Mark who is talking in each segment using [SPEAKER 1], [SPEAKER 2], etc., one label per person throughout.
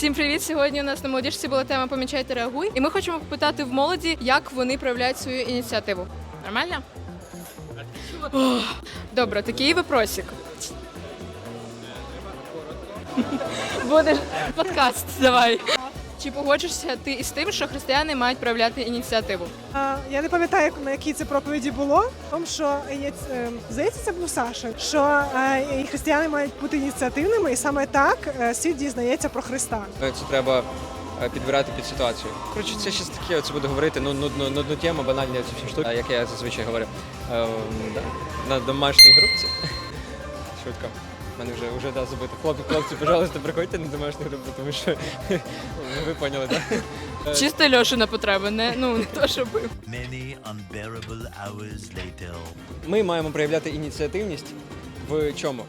[SPEAKER 1] Всім привіт! Сьогодні у нас на молодіжці була тема Помічайте, реагуй. І ми хочемо попитати в молоді, як вони проявляють свою ініціативу. Нормально? Ох, Добре, такий випросик. Будеш подкаст, давай. Чи погоджуєшся ти із тим, що християни мають проявляти ініціативу?
[SPEAKER 2] А, Я не пам'ятаю, на якій це проповіді було. Тому, що є, е, здається, це був Саша, що е, і християни мають бути ініціативними, і саме так е, світ дізнається про Христа.
[SPEAKER 3] Це треба е, підбирати під ситуацію. Коротше, це щось таке, оце буду говорити, ну, нудну, нудну тему, банальні ці всі штуки, як я зазвичай говорю. Да, на домашній групці. Шутка. Мене вже, вже да, забито. Хлопці, хлопці, пожалуйста, приходьте на домашню групу, тому що ви поняли, так? Да?
[SPEAKER 1] Чисто Льошина потреба, не ну не то, щоб
[SPEAKER 4] Many unbearable hours later.
[SPEAKER 3] Ми маємо проявляти ініціативність в чому?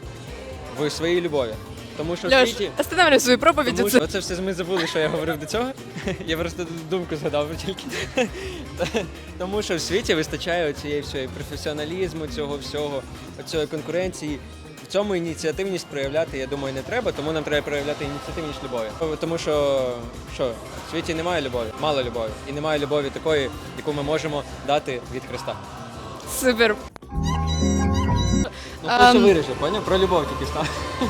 [SPEAKER 3] В своїй любові. Тому що в
[SPEAKER 1] Льош,
[SPEAKER 3] світі.
[SPEAKER 1] остановлюй свою проповідь.
[SPEAKER 3] Тому
[SPEAKER 1] Це
[SPEAKER 3] що це все ми забули, що я говорив до цього. Я просто думку згадав тільки. Тому що в світі вистачає цієї всієї професіоналізму, цього всього, цієї конкуренції. Цьому ініціативність проявляти, я думаю, не треба, тому нам треба проявляти ініціативність любові. Тому що, що в світі немає любові, мало любові. І немає любові такої, яку ми можемо дати від Христа.
[SPEAKER 1] супер.
[SPEAKER 3] Ну просто
[SPEAKER 1] Ем.
[SPEAKER 3] виріже, поняв? Про любов тільки став.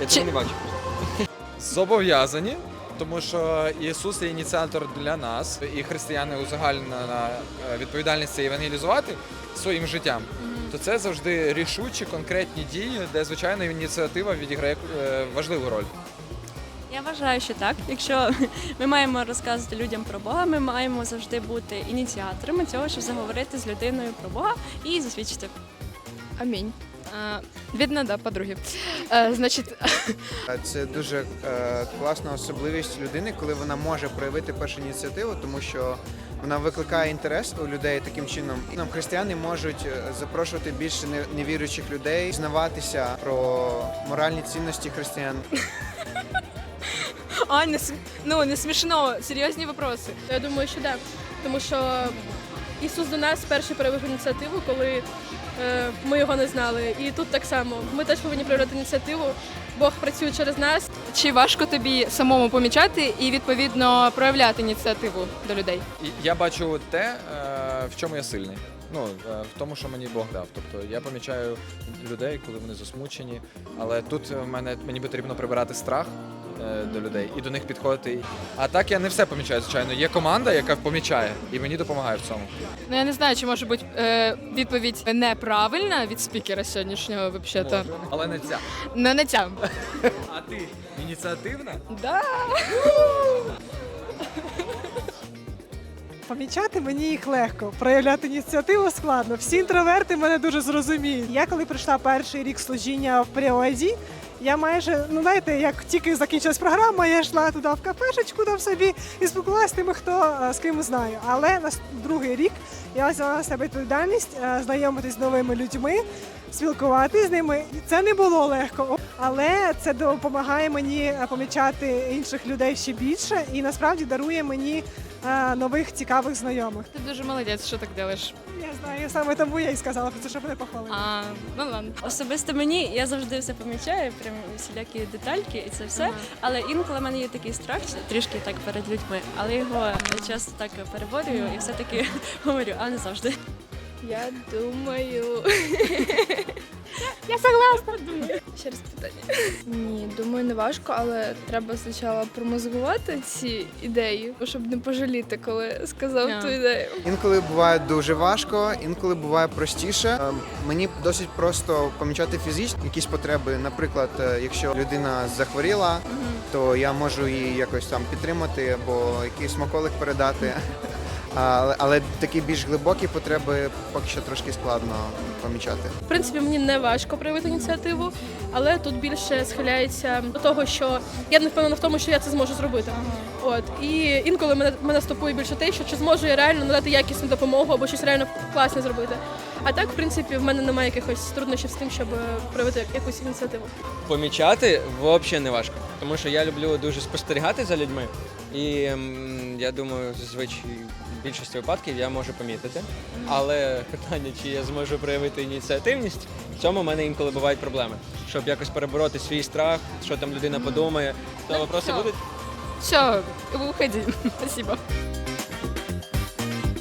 [SPEAKER 3] Я
[SPEAKER 1] Чи-
[SPEAKER 3] цього не бачу.
[SPEAKER 5] Зобов'язані, тому що Ісус є ініціатор для нас, і християни узагальнена е, відповідальність це евангелізувати своїм життям. То це завжди рішучі конкретні дії, де звичайно ініціатива відіграє е, важливу роль.
[SPEAKER 6] Я вважаю, що так. Якщо ми маємо розказувати людям про Бога, ми маємо завжди бути ініціаторами цього, щоб заговорити з людиною про Бога і засвідчити.
[SPEAKER 1] Амінь. А, Видно, да, подруги. А, значить,
[SPEAKER 7] Це дуже е, класна особливість людини, коли вона може проявити першу ініціативу, тому що вона викликає інтерес у людей таким чином. І нам християни можуть е, запрошувати більше невіруючих людей, знаватися про моральні цінності християн.
[SPEAKER 1] Ань, не, см- ну, не смішно, серйозні вопроси.
[SPEAKER 8] Я думаю, що так. Тому що Ісус до нас перший проявив ініціативу, коли е, ми його не знали. І тут так само. Ми теж повинні проявляти ініціативу. Бог працює через нас.
[SPEAKER 1] Чи важко тобі самому помічати і відповідно проявляти ініціативу до людей?
[SPEAKER 5] Я бачу те, е, в чому я сильний. Ну, е, в тому, що мені Бог дав. Тобто я помічаю людей, коли вони засмучені. Але тут в мене мені потрібно прибирати страх е, до людей і до них підходити. А так я не все помічаю, звичайно. Є команда, яка помічає, і мені допомагає в цьому.
[SPEAKER 1] Ну я не знаю, чи може бути е, відповідь неправильна від спікера сьогоднішнього взагалі.
[SPEAKER 5] Але не ця.
[SPEAKER 1] Не на ця.
[SPEAKER 5] А ти ініціативна?
[SPEAKER 1] Да.
[SPEAKER 2] Помічати мені їх легко, проявляти ініціативу складно. Всі інтроверти мене дуже зрозуміють. Я коли прийшла перший рік служіння в Пріоді, я майже, ну знаєте, як тільки закінчилась програма, я йшла туди в кафешечку там собі і спілкувалася з тими, хто е, з ким знаю. Але на другий рік я взяла себе відповідальність е, знайомитись з новими людьми, спілкуватися з ними. Це не було легко, але це допомагає мені е, помічати інших людей ще більше і насправді дарує мені е, нових цікавих знайомих.
[SPEAKER 1] Ти дуже молодець, що так робиш.
[SPEAKER 2] Я знаю, саме тому я і сказала про це, щоб мене похвалили.
[SPEAKER 1] А, ну ладно.
[SPEAKER 6] Особисто мені я завжди все помічаю, прям всілякі детальки і це все.
[SPEAKER 1] Ага.
[SPEAKER 6] Але інколи в мене є такий страх, трішки так перед людьми, але його часто так переборюю і все-таки говорю, а не завжди.
[SPEAKER 8] Я думаю.
[SPEAKER 1] Я согласна.
[SPEAKER 8] Ще раз питання. Ні, думаю, не важко, але треба спочатку промозгувати ці ідеї, щоб не пожаліти, коли сказав
[SPEAKER 1] Yeah.
[SPEAKER 8] ту ідею.
[SPEAKER 7] Інколи буває дуже важко, інколи буває простіше. Е, Мені досить просто помічати фізичні якісь потреби. Наприклад, е, якщо людина захворіла, то я можу її якось там підтримати або якийсь смаколик передати. Але, але такі більш глибокі потреби поки що трошки складно помічати.
[SPEAKER 8] В принципі, мені не важко проявити ініціативу, але тут більше схиляється до того, що я не впевнена в тому, що я це зможу зробити. От і інколи мене мене стопує більше те, що чи зможу я реально надати якісну допомогу або щось реально класне зробити. А так, в принципі, в мене немає якихось труднощів з тим, щоб проявити якусь ініціативу.
[SPEAKER 3] Помічати взагалі не важко, тому що я люблю дуже спостерігати за людьми, і я думаю, зазвичай більшості випадків я можу помітити. Але питання, чи я зможу проявити ініціативність, В цьому в мене інколи бувають проблеми. Щоб якось перебороти свій страх, що там людина подумає, то
[SPEAKER 1] Ну,
[SPEAKER 3] вопроси будуть.
[SPEAKER 1] Все, уходи. Спасибо.